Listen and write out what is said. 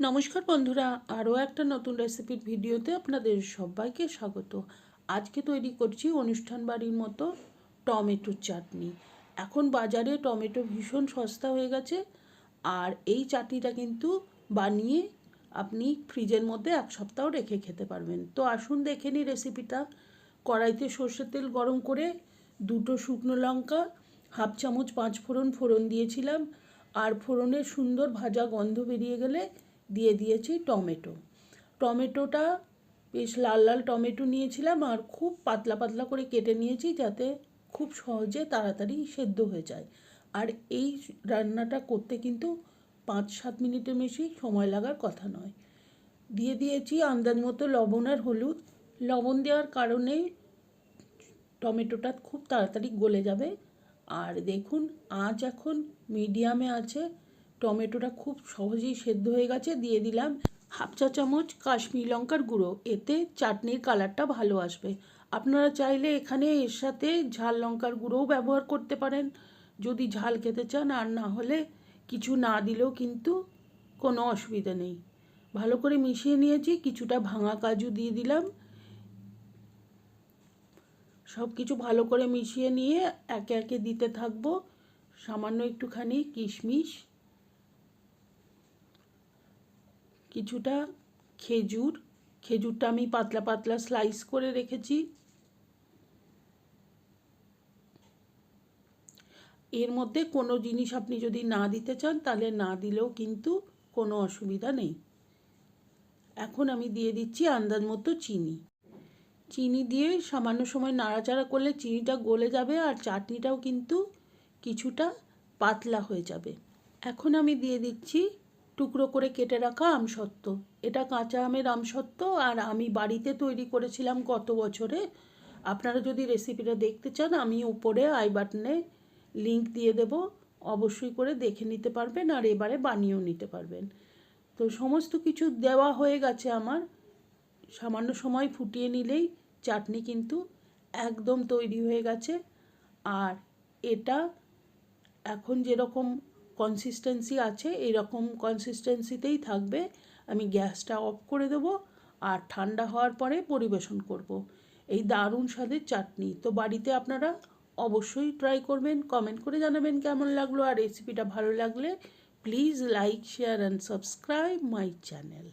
নমস্কার বন্ধুরা, আরও একটা নতুন রেসিপির ভিডিওতে আপনাদের সবাইকে স্বাগত। আজকে তৈরি করছি অনুষ্ঠান বাড়ির মতো টমেটোর চাটনি। এখন বাজারে টমেটো ভীষণ সস্তা হয়ে গেছে আর এই চাটনিটা কিন্তু বানিয়ে আপনি ফ্রিজের মধ্যে এক সপ্তাহ রেখে খেতে পারবেন। তো আসুন দেখে নিই রেসিপিটা। কড়াইতে সর্ষের তেল গরম করে দুটো শুকনো লঙ্কা, হাফ চামচ পাঁচ ফোড়ন ফোড়ন দিয়েছিলাম। আর ফোড়নের সুন্দর ভাজা গন্ধ বেরিয়ে গেলে দিয়ে দিয়েছি টমেটো। টমেটোটা বেশ লাল লাল টমেটো নিয়েছিলাম আর খুব পাতলা পাতলা করে কেটে নিয়েছি যাতে খুব সহজে তাড়াতাড়ি সেদ্ধ হয়ে যায়। আর এই রান্নাটা করতে কিন্তু পাঁচ সাত মিনিটের বেশি সময় লাগার কথা নয়। দিয়ে দিয়েছি আন্দাজ মতো লবণ আর হলুদ। লবণ দেওয়ার কারণে টমেটোটা খুব তাড়াতাড়ি গলে যাবে। আর দেখুন, আঁচ এখন মিডিয়ামে আছে। টমেটোটা খুব সহজেই সেদ্ধ হয়ে গেছে, দিয়ে দিলাম হাফ চা চামচ কাশ্মীর লঙ্কার গুঁড়ো। এতে চাটনির কালারটা ভালো আসবে। আপনারা চাইলে এখানে এর সাথে ঝাল লঙ্কার গুঁড়োও ব্যবহার করতে পারেন। যদি ঝাল খেতে চান, আর না হলে কিছু না দিলেও কিন্তু কোনো অসুবিধা নেই। ভালো করে মিশিয়ে নিয়েছি, কিছুটা ভাঙা কাজু দিয়ে দিলাম। সব কিছু ভালো করে মিশিয়ে নিয়ে একে একে দিতে থাকব। সামান্য একটুখানি কিশমিশ। কিছুটা খেজুর, খেজুরটা আমি পাতলা পাতলা স্লাইস করে রেখেছি। এর মধ্যে কোনো জিনিস আপনি যদি না দিতে চান, তাহলে না দিলেও কিন্তু কোনো অসুবিধা নেই। এখন আমি দিয়ে দিচ্ছি আন্দাজ মতো চিনি। চিনি দিয়ে সামান্য সময় নাড়াচাড়া করলে চিনিটা গলে যাবে আর চাটনিটাও কিন্তু কিছুটা পাতলা হয়ে যাবে। এখন আমি দিয়ে দিচ্ছি টুকরো করে কেটে রাখা আমসত্ত্ব। এটা কাঁচা আমের আমসত্ত্ব আর আমি বাড়িতে তৈরি করেছিলাম গত বছরে। আপনারা যদি রেসিপিটা দেখতে চান, আমি উপরে আই বাটনে লিংক দিয়ে দেব। অবশ্যই করে দেখে নিতে পারবেন আর এবারে বানিয়েও নিতে পারবেন। তো সমস্ত কিছু দেওয়া হয়ে গেছে আমার। সামান্য সময় ফুটিয়ে নিলেই চাটনি কিন্তু একদম তৈরি হয়ে গেছে। আর এটা এখন যেরকম কনসিস্টেন্সি আছে, এরকম কনসিস্টেন্সিতেই থাকবে। আমি গ্যাসটা অফ করে দেব আর ঠান্ডা হওয়ার পরে পরিবেশন করব। এই দারুণ স্বাদের চাটনি। তো বাড়িতে আপনারা অবশ্যই ট্রাই করবেন কমেন্ট করে জানাবেন কেমন লাগল আর রেসিপিটা ভালো লাগলে। Please like share and subscribe my channel